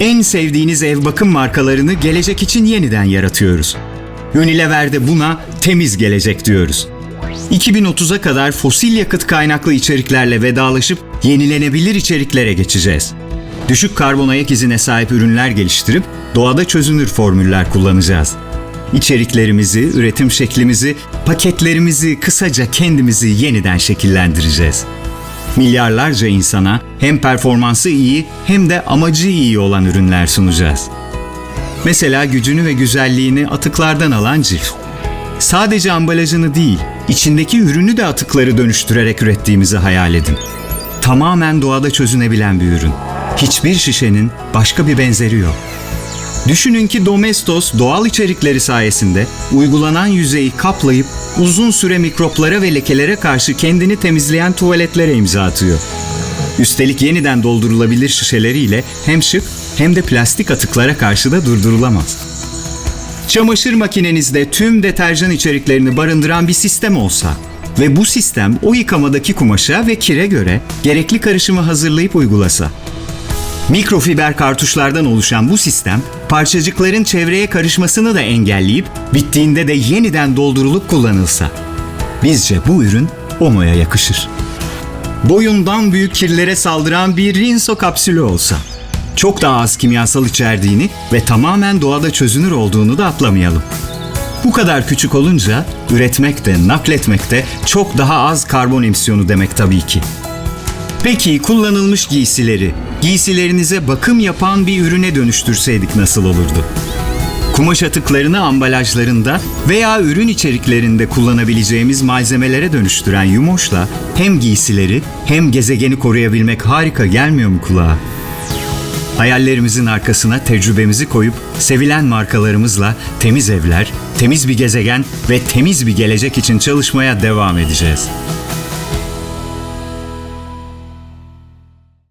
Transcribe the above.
en sevdiğiniz ev bakım markalarını gelecek için yeniden yaratıyoruz. Unilever'de buna temiz gelecek diyoruz. 2030'a kadar fosil yakıt kaynaklı içeriklerle vedalaşıp yenilenebilir içeriklere geçeceğiz. Düşük karbon ayak izine sahip ürünler geliştirip doğada çözünür formüller kullanacağız. İçeriklerimizi, üretim şeklimizi, paketlerimizi, kısaca kendimizi yeniden şekillendireceğiz. Milyarlarca insana hem performansı iyi hem de amacı iyi olan ürünler sunacağız. Mesela gücünü ve güzelliğini atıklardan alan Cif. Sadece ambalajını değil, içindeki ürünü de atıkları dönüştürerek ürettiğimizi hayal edin. Tamamen doğada çözünebilen bir ürün. Hiçbir şişenin başka bir benzeri yok. Düşünün ki Domestos doğal içerikleri sayesinde uygulanan yüzeyi kaplayıp uzun süre mikroplara ve lekelere karşı kendini temizleyen tuvaletlere imza atıyor. Üstelik yeniden doldurulabilir şişeleriyle hem şık hem de plastik atıklara karşı da durdurulamaz. Çamaşır makinenizde tüm deterjan içeriklerini barındıran bir sistem olsa ve bu sistem o yıkamadaki kumaşa ve kire göre gerekli karışımı hazırlayıp uygulasa. Mikrofiber kartuşlardan oluşan bu sistem parçacıkların çevreye karışmasını da engelleyip bittiğinde de yeniden doldurulup kullanılsa. Bizce bu ürün Omo'ya yakışır. Boyundan büyük kirlere saldıran bir Rinso kapsülü olsa. Çok daha az kimyasal içerdiğini ve tamamen doğada çözünür olduğunu da atlamayalım. Bu kadar küçük olunca üretmek de nakletmek de çok daha az karbon emisyonu demek tabii ki. Peki kullanılmış giysileri, giysilerinize bakım yapan bir ürüne dönüştürseydik nasıl olurdu? Kumaş atıklarını ambalajlarında veya ürün içeriklerinde kullanabileceğimiz malzemelere dönüştüren Yumoş'la hem giysileri hem gezegeni koruyabilmek harika gelmiyor mu kulağa? Hayallerimizin arkasına tecrübemizi koyup sevilen markalarımızla temiz evler, temiz bir gezegen ve temiz bir gelecek için çalışmaya devam edeceğiz.